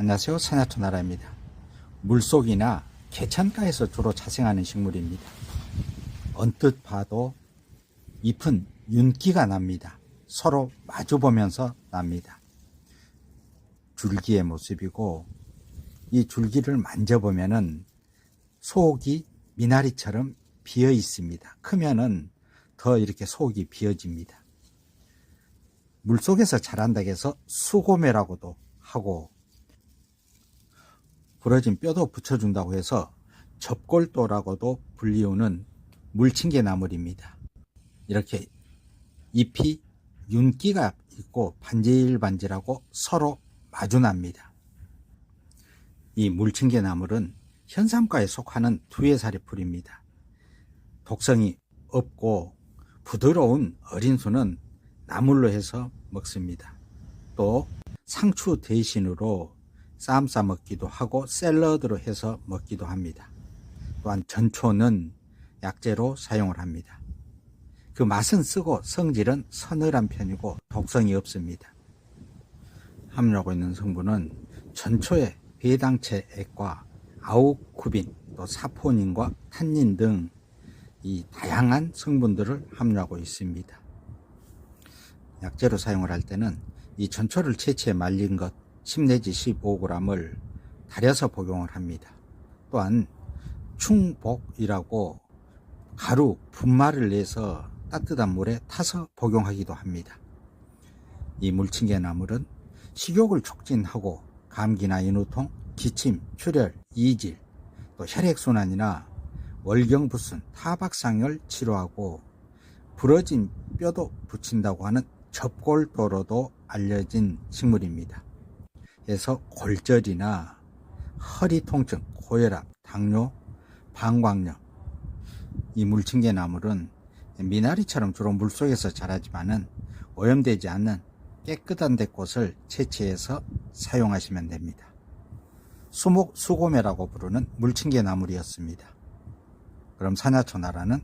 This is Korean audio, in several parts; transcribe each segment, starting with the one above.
안녕하세요. 산야초나라입니다. 물속이나 개천가에서 주로 자생하는 식물입니다. 언뜻 봐도 잎은 윤기가 납니다. 서로 마주 보면서 납니다. 줄기의 모습이고 이 줄기를 만져보면은 속이 미나리처럼 비어 있습니다. 크면은 더 이렇게 속이 비어집니다. 물속에서 자란다고 해서 수고매라고도 하고 부러진 뼈도 붙여준다고 해서 접골도라고도 불리우는 물침개 나물입니다. 이렇게 잎이 윤기가 있고 반질반질하고 서로 마주납니다. 이 물침개 나물은 현삼과에 속하는 두해살이 풀입니다. 독성이 없고 부드러운 어린 수는 나물로 해서 먹습니다. 또 상추 대신으로 쌈싸 먹기도 하고 샐러드로 해서 먹기도 합니다. 또한 전초는 약재로 사용을 합니다. 그 맛은 쓰고 성질은 서늘한 편이고 독성이 없습니다. 함유하고 있는 성분은 전초의 배당체 액과 아우쿠빈, 또 사포닌과 탄닌 등 이 다양한 성분들을 함유하고 있습니다. 약재로 사용을 할 때는 이 전초를 채취해 말린 것 10 내지 15g을 달여서 복용을 합니다. 또한 충복이라고 가루 분말을 내서 따뜻한 물에 타서 복용하기도 합니다. 이 물침개 나물은 식욕을 촉진하고 감기나 인후통, 기침, 출혈, 이질, 또 혈액순환이나 월경부순, 타박상을 치료하고 부러진 뼈도 붙인다고 하는 접골도로도 알려진 식물입니다. 그래서 골절이나 허리 통증, 고혈압, 당뇨, 방광염 이 물침개 나물은 미나리처럼 주로 물속에서 자라지만은 오염되지 않는 깨끗한 데 꽃을 채취해서 사용하시면 됩니다. 수목 수고매라고 부르는 물침개 나물이었습니다. 그럼 산야초나라는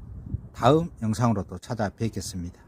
다음 영상으로 또 찾아뵙겠습니다.